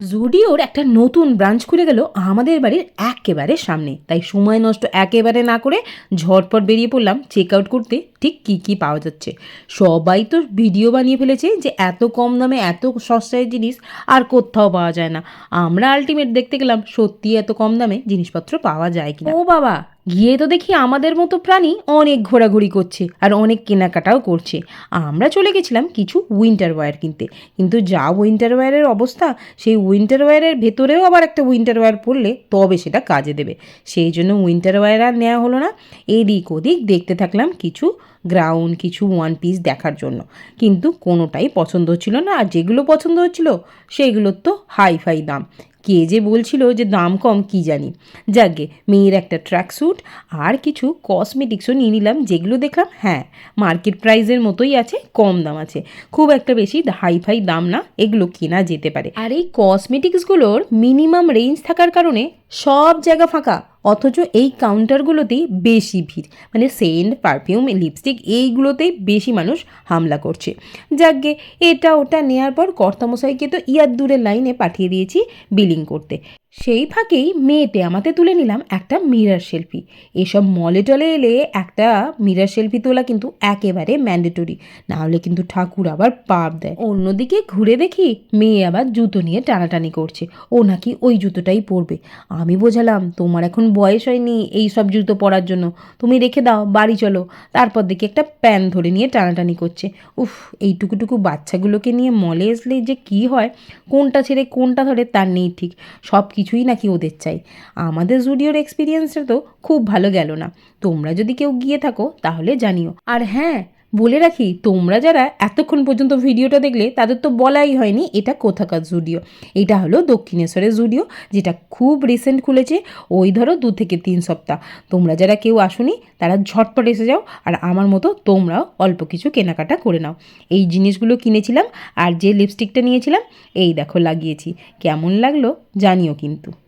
জুডিওর একটা নতুন ব্রাঞ্চ খুলে গেল আমাদের বাড়ির একেবারে সামনে। তাই সময় নষ্ট একেবারে না করে ঝটপট বেরিয়ে পড়লাম চেক আউট করতে। ঠিক কী কী পাওয়া যাচ্ছে। সবাই তো ভিডিও বানিয়ে ফেলেছে যে এত কম দামে এত সস্তায় জিনিস আর কোথাও পাওয়া যায় না। আমরা আলটিমেট দেখতে গেলাম সত্যি এত কম দামে জিনিসপত্র পাওয়া যায় কিনা। ও বাবা! গিয়ে তো দেখি আমাদের মতো প্রাণী অনেক ঘোরাঘুরি করছে আর অনেক কেনাকাটাও করছে। আমরা চলে গেছিলাম কিছু উইন্টার ওয়্যার কিনতে। কিন্তু যা উইন্টার ওয়্যারের অবস্থা, সেই উইন্টার ওয়্যারের ভেতরেও আবার একটা উইন্টার ওয়্যার পরলে তবে সেটা কাজে দেবে। সেই জন্য উইন্টার ওয়্যার আর নেওয়া হলো না। এদিক ওদিক দেখতে থাকলাম কিছু গ্রাউন্ড কিছু ওয়ান পিস দেখার জন্য। কিন্তু কোনোটাই পছন্দ হচ্ছিল না। আর যেগুলো পছন্দ হচ্ছিল, সেগুলোর তো হাই ফাই দাম। কে যে বলছিল যে দাম কম, কি জানি। যাকে মেয়ের একটা ট্র্যাক স্যুট আর কিছু কসমেটিক্সও নিয়ে নিলাম, যেগুলো দেখলাম হ্যাঁ মার্কেট প্রাইসের মতোই আছে, কম দাম আছে। খুব একটা বেশি হাই ফাই দাম না, এগুলো কেনা যেতে পারে। আর এই কসমেটিক্সগুলোর মিনিমাম রেঞ্জ থাকার কারণে সব জায়গা ফাঁকা। অথচ এই কাউন্টারগুলোতেই বেশি ভিড়। মানে সেন্ট পারফিউম লিপস্টিক এইগুলোতেই বেশি মানুষ হামলা করছে। যাকে এটা ওটা নেওয়ার পর কর্তামশাইকে তো ইয়ার দূরে লাইনে পাঠিয়ে দিয়েছি বিলিং করতে। সেই ফাঁকেই মেয়েতে আমাতে তুলে নিলাম একটা মিরার সেলফি এসব মলে টলে এলে একটা মিরার সেলফি তোলা কিন্তু একেবারে ম্যান্ডেটরি নাহলে কিন্তু ঠাকুর আবার পাপ দেয়। অন্যদিকে ঘুরে দেখি মেয়ে আবার জুতো নিয়ে টানাটানি করছে, ও নাকি ওই জুতোটাই পরবে। আমি বোঝালাম, তোমার এখন বয়স হয়নি এই সব জুতো পরার জন্য, তুমি রেখে দাও, বাড়ি চলো। তারপর দেখি একটা প্যান ধরে নিয়ে টানাটানি করছে। উফ এইটুকুটুকু বাচ্চাগুলোকে নিয়ে মলে আসলে যে কি হয়, কোনটা ছেড়ে কোনটা ধরে তার নেই ঠিক। সব কিছুই নাকি ওদের চাই। আমাদের জুডিওর এক্সপিরিয়েন্সটা তো খুব ভালো গেল না। তোমরা যদি কেউ গিয়ে থাকো, তাহলে জানিও। আর হ্যাঁ বলে রাখি, তোমরা যারা এতক্ষণ পর্যন্ত ভিডিওটা দেখলে, তাদের তো বলাই হয়নি এটা কোথাকার জুডিও। এটা হলো দক্ষিণেশ্বরের জুডিও, যেটা খুব রিসেন্ট খুলেছে, ওই ধরো দু থেকে তিন সপ্তাহ। তোমরা যারা কেউ আসুনি, তারা ঝটপট এসে যাও, আর আমার মতো তোমরাও অল্প কিছু কেনাকাটা করে নাও। এই জিনিসগুলো কিনেছিলাম, আর যে লিপস্টিকটা নিয়েছিলাম, এই দেখো লাগিয়েছি। কেমন লাগল জানিও কিন্তু।